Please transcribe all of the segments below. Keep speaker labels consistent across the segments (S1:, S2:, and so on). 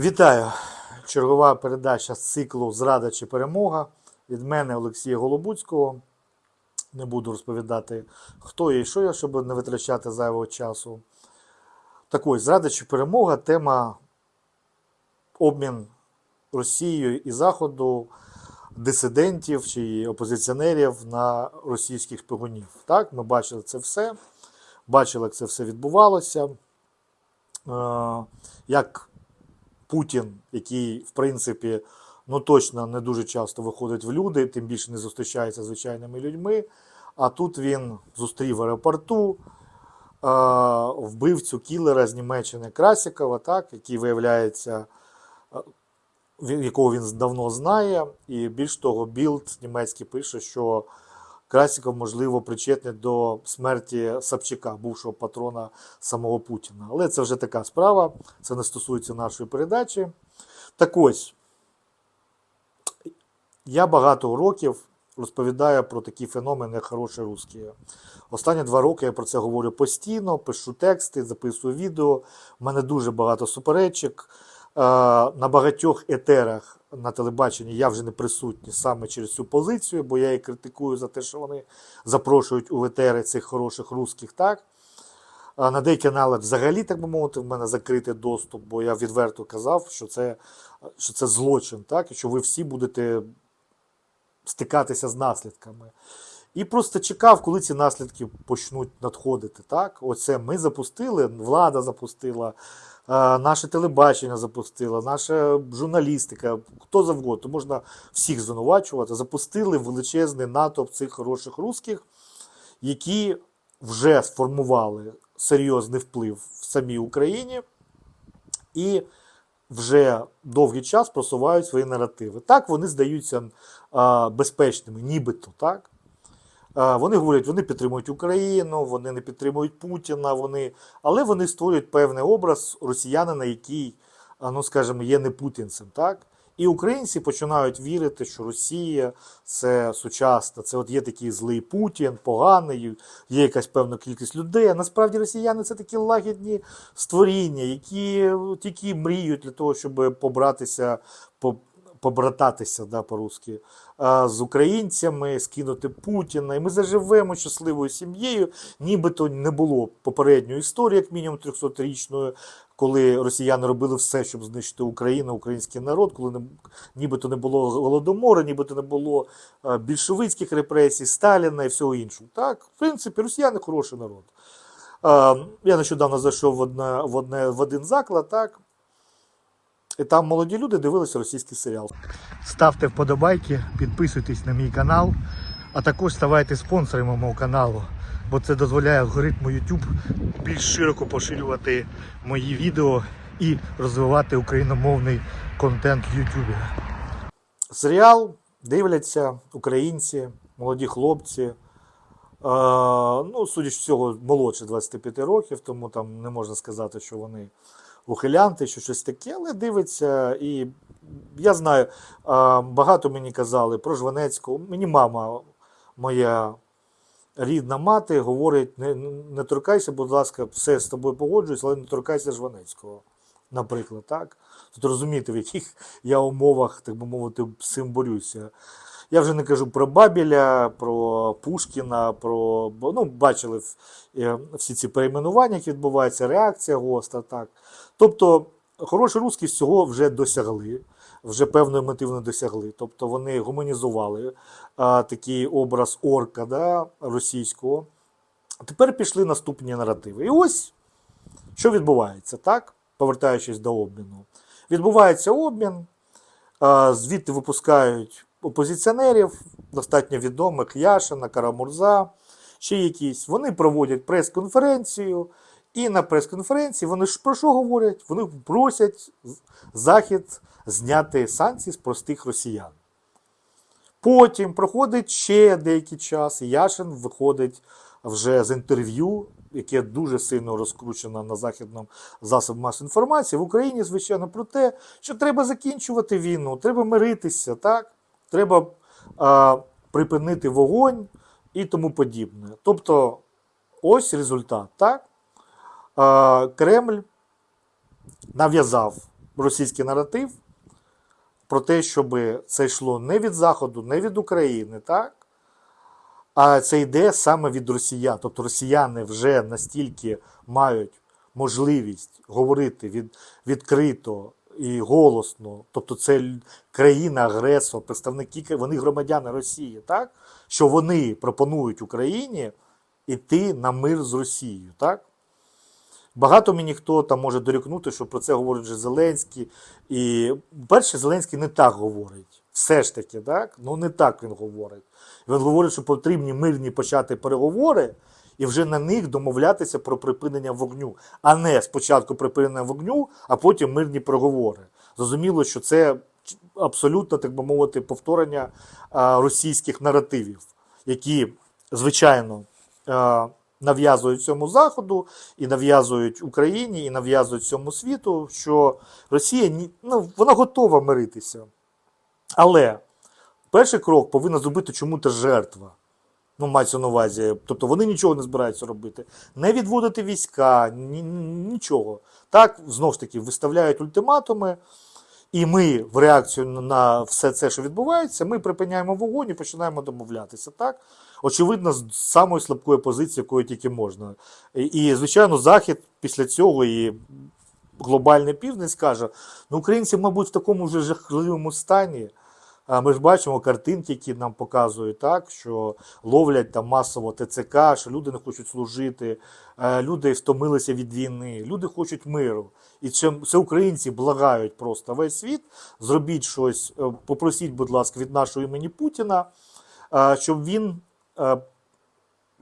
S1: Вітаю! Чергова передача з циклу Зрада чи перемога від мене Олексія Голобуцького. Не буду розповідати, хто я і що я, щоб не витрачати зайвого часу. Так ось, зрада чи перемога тема обмін Росією і Заходу дисидентів чи опозиціонерів на російських шпигунів. Так, ми бачили це все, бачили, як це все відбувалося. Е, Як Путін, який, в принципі, ну точно не дуже часто виходить в люди, тим більше не зустрічається з звичайними людьми. А тут він зустрів в аеропорту вбивцю кілера з Німеччини Красікова, так, який виявляється, якого він давно знає. І більш того, Білд німецький пише, що Красіков, можливо, причетний до смерті Савчака, бувшого патрона самого Путіна. Але це вже така справа, це не стосується нашої передачі. Так ось, я багато років розповідаю про такі феномени, хороші русські. Останні два роки я про це говорю постійно, пишу тексти, записую відео. У мене дуже багато суперечок. Е, На багатьох етерах на телебаченні я вже не присутній саме через цю позицію, бо я її критикую за те, що вони запрошують у етери цих хороших русських, так? На деякі канали взагалі, так би мовити, в мене закритий доступ, бо я відверто казав, що це, що це злочин, так? і що ви всі будете стикатися з наслідками. І просто чекав, коли ці наслідки почнуть надходити. Так? Оце ми запустили, влада запустила, наше телебачення запустило, наша журналістика, хто завгодно, можна всіх звинувачувати. Запустили величезний натовп цих хороших русських, які вже сформували серйозний вплив в самій Україні і вже довгий час просувають свої наративи. Так, вони здаються а, безпечними, нібито так. Вони говорять, вони підтримують Україну, вони не підтримують Путіна, вони... але вони створюють певний образ росіянина, який, ну скажімо, є не путінцем. Так? І українці починають вірити, що Росія це сучасна, це от є такий злий Путін, поганий, є якась певна кількість людей. А насправді росіяни це такі лагідні створіння, які тільки мріють для того, щоб побратися, по- побрататися да, по-русски, з українцями, скинути Путіна. І ми заживемо щасливою сім'єю, нібито не було попередньої історії, як мінімум 300-річної, коли росіяни робили все, щоб знищити Україну, український народ, коли не, нібито не було голодомору, нібито не було більшовицьких репресій, Сталіна і всього іншого. Так, в принципі, росіяни хороший народ. Я нещодавно зайшов в, одне, в, одне, в один заклад, так. І там молоді люди дивилися російський серіал. Ставте вподобайки, підписуйтесь на мій канал, а також ставайте спонсорами мого каналу, бо це дозволяє алгоритму YouTube більш широко поширювати мої відео і розвивати україномовний контент в YouTube. Серіал дивляться українці, молоді хлопці. Е, ну, судячи з цього, молодше 25 років, тому там не можна сказати, що вони ухилянти, що щось таке, але дивиться. І я знаю, багато мені казали про Жванецького. Мені мама, моя рідна мати, говорить: не, не торкайся, будь ласка, все з тобою погоджуюсь, але не торкайся Жванецького. Наприклад, так? Тут розумієте, в яких я умовах, так би мовити, цим борюся. Я вже не кажу про Бабіля, про Пушкіна, про ну, бачили е, всі ці перейменування, які відбуваються, реакція гостра. Так. Тобто, хороші русські всього вже досягли, вже певної мети не досягли. Тобто вони гуманізували а, такий образ орка да, російського. Тепер пішли наступні наративи. І ось що відбувається, так? Повертаючись до обміну. Відбувається обмін, звідти випускають опозиціонерів, достатньо відомих Яшина, Карамурза, ще якісь. Вони проводять прес-конференцію, і на прес-конференції вони ж про що говорять? Вони просять Захід зняти санкції з простих росіян. Потім проходить ще деякий час, і Яшин виходить вже з інтерв'ю, яке дуже сильно розкручено на західному засобі масової інформації в Україні, звичайно, про те, що треба закінчувати війну, треба миритися, так? Треба а, припинити вогонь і тому подібне. Тобто, ось результат. Так? А, Кремль нав'язав російський наратив про те, щоб це йшло не від Заходу, не від України, так? А це йде саме від росіян. Тобто росіяни вже настільки мають можливість говорити від, відкрито і голосно, тобто це країна-агресор, представники, вони громадяни Росії, так? що вони пропонують Україні йти на мир з Росією. Так? Багато мені хто там може дорікнути, що про це говорить вже Зеленський. І перше, Зеленський не так говорить. Все ж таки, так? Ну не так він говорить. Він говорить, що потрібні мирні почати переговори і вже на них домовлятися про припинення вогню, а не спочатку припинення вогню, а потім мирні переговори. Зрозуміло, що це абсолютно, так би мовити, повторення російських наративів, які, звичайно, нав'язують цьому Заходу і нав'язують Україні, і нав'язують всьому світу, що Росія ну, вона готова миритися. Але перший крок повинна зробити чому-то жертва. Ну, мається на увазі. Тобто вони нічого не збираються робити. Не відводити війська, ні, ні- нічого. Так, знову ж таки, виставляють ультиматуми, і ми в реакцію на все це, що відбувається, ми припиняємо вогонь і починаємо домовлятися. Так? Очевидно, з самої слабкої позиції, якої тільки можна. І, і, звичайно, Захід після цього і глобальний південь скаже: ну, українці, мабуть, в такому вже жахливому стані. Ми ж бачимо картинки, які нам показують, так, що ловлять там масово ТЦК, що люди не хочуть служити, е, люди втомилися від війни, люди хочуть миру. І це, українці благають просто весь світ. Зробіть щось, е, попросіть, будь ласка, від нашого імені Путіна, е, щоб він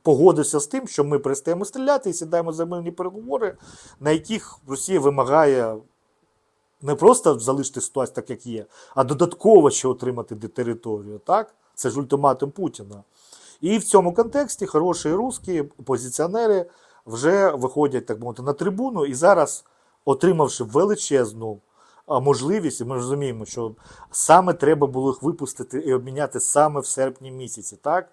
S1: погодився з тим, що ми перестаємо стріляти і сідаємо за мирні переговори, на яких Росія вимагає не просто залишити ситуацію так, як є, а додатково ще отримати територію. Так? Це ж ультиматум Путіна. І в цьому контексті хороші русські опозиціонери вже виходять, так мовити, на трибуну і зараз, отримавши величезну можливість, ми розуміємо, що саме треба було їх випустити і обміняти саме в серпні місяці. Так?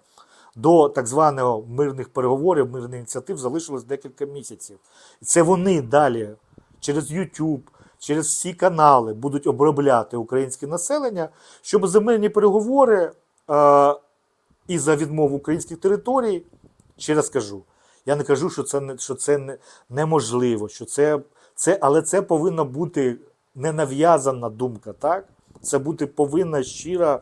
S1: До так званого мирних переговорів, мирних ініціатив залишилось декілька місяців. І це вони далі через YouTube, через всі канали будуть обробляти українське населення, щоб земельні переговори е, і за відмову українських територій, ще раз кажу, я не кажу, що це, що це не, неможливо, що це, це, але це повинна бути не нав'язана думка, так? Це бути повинна щира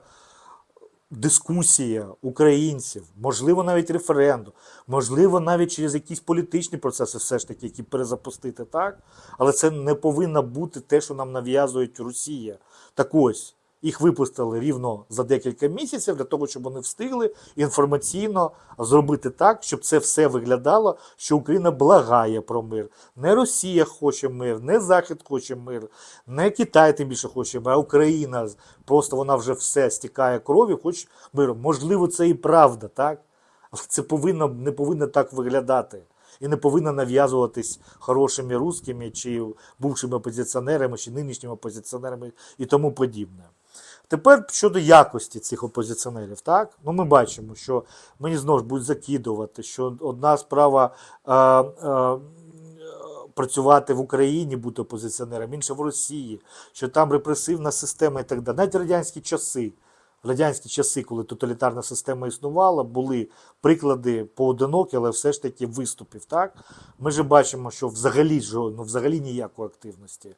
S1: дискусія українців, можливо, навіть референдум, можливо, навіть через якісь політичні процеси, все ж таки, які перезапустити, так? Але це не повинно бути те, що нам нав'язують Росія. Так ось. Їх випустили рівно за декілька місяців для того, щоб вони встигли інформаційно зробити так, щоб це все виглядало, що Україна благає про мир. Не Росія хоче мир, не Захід хоче мир, не Китай тим більше хоче мир, а Україна просто вона вже все стікає кров'ю, хоче миру. Можливо, це і правда, так? Але це повинно не повинно так виглядати. І не повинно нав'язуватись хорошими русскими чи бувшими опозиціонерами, чи нинішніми опозиціонерами і тому подібне. Тепер щодо якості цих опозиціонерів, так? Ну, ми бачимо, що мені знову ж будуть закидувати, що одна справа е, е, працювати в Україні, бути опозиціонером, інша в Росії, що там репресивна система і так далі. Навіть радянські часи. В радянські часи, коли тоталітарна система існувала, були приклади поодинокі, але все ж таки виступів. Так? Ми ж бачимо, що взагалі, жо- ну, взагалі ніякої активності.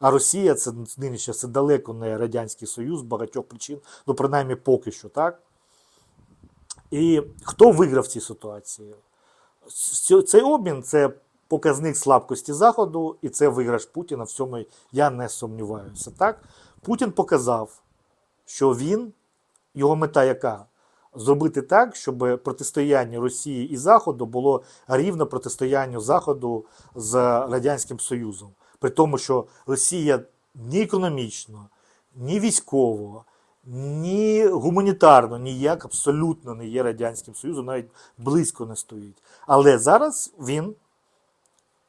S1: А Росія це нинішня це далеко не Радянський Союз багатьох причин, ну принаймні поки що, так? І хто виграв в цій ситуації? Цей обмін це показник слабкості Заходу, і це виграш Путіна. В цьому я не сумніваюся. Так? Путін показав, що він, його мета яка? Зробити так, щоб протистояння Росії і Заходу було рівно протистоянню Заходу з Радянським Союзом. При тому, що Росія ні економічно, ні військово, ні гуманітарно, ніяк абсолютно не є Радянським Союзом, навіть близько не стоїть. Але зараз він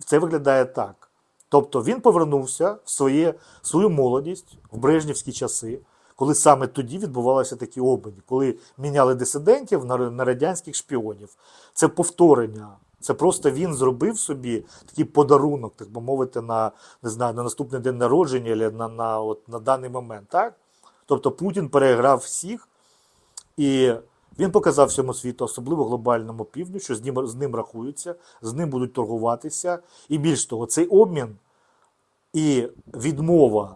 S1: це виглядає так. Тобто він повернувся в своє, свою молодість в брежнівські часи, коли саме тоді відбувалися такі обміни, коли міняли дисидентів на, на радянських шпіонів. Це повторення Це просто він зробив собі такий подарунок, так би мовити, на не знаю, на наступний день народження або на, на, от, на даний момент. Так? Тобто Путін переграв всіх, і він показав всьому світу, особливо глобальному півдню, що з ним, з ним рахуються, з ним будуть торгуватися. І більш того, цей обмін і відмова,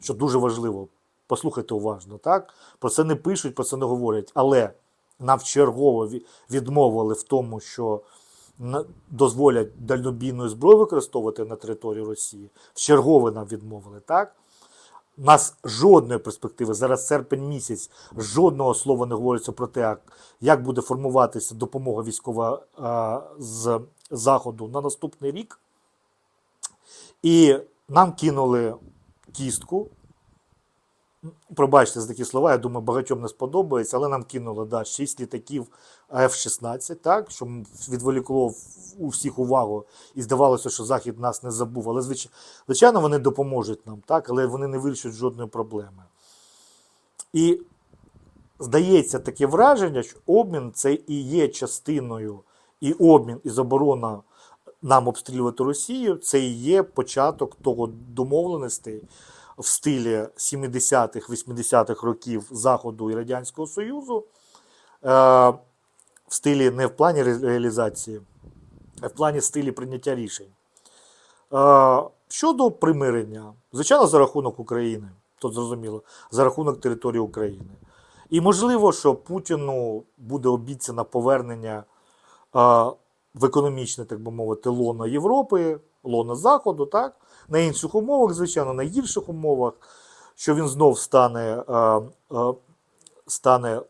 S1: що дуже важливо, послухайте уважно, так? Про це не пишуть, про це не говорять, але нам вчергово ві- відмовили в тому, що дозволять дальнобійну зброю використовувати на території Росії. Вчергове нам відмовили, так? У нас жодної перспективи, зараз серпень місяць, жодного слова не говориться про те, як буде формуватися допомога військова а, з Заходу на наступний рік. І нам кинули кістку. Пробачте за такі слова, я думаю, багатьом не сподобається, але нам кинули да, 6 літаків F-16, так, що відволікло у всіх увагу, і здавалося, що Захід нас не забув. Але звичайно, вони допоможуть нам, так, але вони не вирішать жодної проблеми. І здається таке враження, що обмін це і є частиною, і обмін, і заборона нам обстрілювати Росію, це і є початок того домовленостей в стилі 70-х, 80-х років Заходу і Радянського Союзу, е, в стилі не в плані реалізації, а в плані стилі прийняття рішень. Е, Щодо примирення, звичайно, за рахунок України, тут зрозуміло, за рахунок території України. І можливо, що Путіну буде обіцяно повернення а, в економічне, так би мовити, лоно Європи, лоно Заходу, так? На інших умовах, звичайно, на гірших умовах, що він знов стане, а, а, стане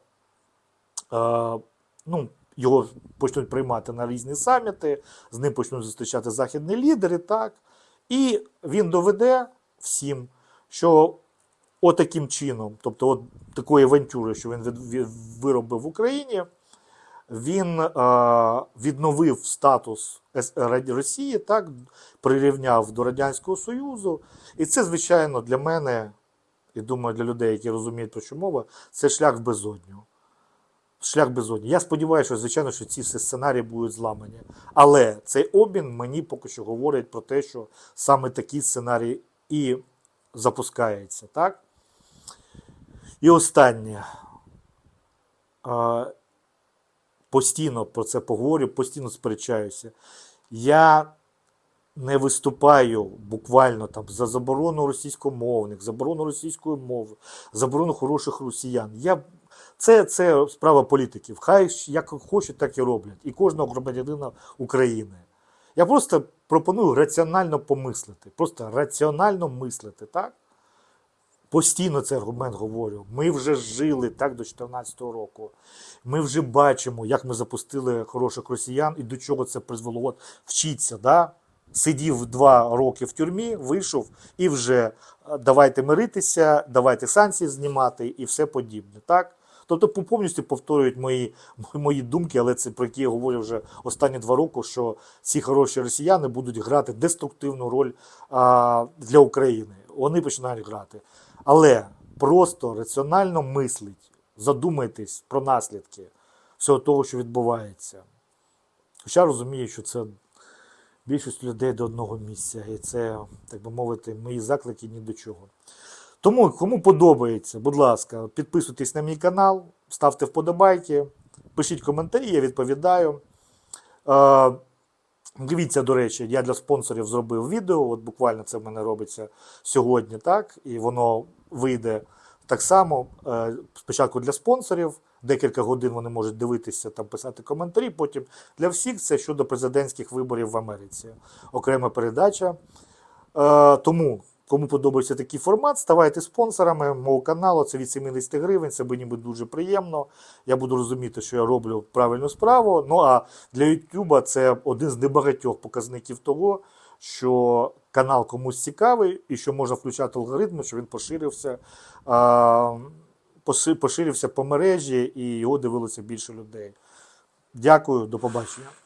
S1: а, ну, його почнуть приймати на різні саміти, з ним почнуть зустрічати західні лідери, так? І він доведе всім, що отаким чином, тобто от такої авантюри, що він виробив в Україні, він е, відновив статус Росії, так, прирівняв до Радянського Союзу. І це, звичайно, для мене, і думаю, для людей, які розуміють, про що мова, це шлях в безодню. Шлях в безодню. Я сподіваюся, що, звичайно, що ці всі сценарії будуть зламані. Але цей обмін мені поки що говорить про те, що саме такий сценарій і запускається. Так? І останнє. Постійно про це поговорю, постійно сперечаюся. Я не виступаю буквально там за заборону російськомовних, заборону російської мови, заборону хороших росіян. Я, це, це справа політиків. Хай як хочуть, так і роблять. І кожного громадянина України. Я просто пропоную раціонально помислити. Просто раціонально мислити, так? Постійно цей аргумент говорю. Ми вже жили так до 2014 року. Ми вже бачимо, як ми запустили хороших росіян і до чого це призвело. От вчіться, да? сидів два роки в тюрмі, вийшов і вже е, давайте миритися, давайте санкції знімати і все подібне. Так? Тобто по- повністю повторюють мої, мої думки, але це про які я говорю вже останні два роки, що ці хороші росіяни будуть грати деструктивну роль а, для України. Вони починають грати. Але просто раціонально мислить, задумайтесь про наслідки всього того, що відбувається. Хоча розумію, що це більшість людей до одного місця, і це, так би мовити, мої заклики ні до чого. Тому, кому подобається, будь ласка, підписуйтесь на мій канал, ставте вподобайки, пишіть коментарі, я відповідаю. Дивіться, до речі, я для спонсорів зробив відео. От буквально це в мене робиться сьогодні, так? І воно вийде так само. Е, Спочатку для спонсорів, декілька годин вони можуть дивитися там, писати коментарі. Потім для всіх це щодо президентських виборів в Америці. Окрема передача. Е, Тому, кому подобається такий формат, ставайте спонсорами мого каналу. Це від 70 гривень. Це мені буде дуже приємно. Я буду розуміти, що я роблю правильну справу. Ну а для YouTube це один з небагатьох показників того, що канал комусь цікавий і що можна включати алгоритми, що він поширився, поширився по мережі і його дивилося більше людей. Дякую, до побачення.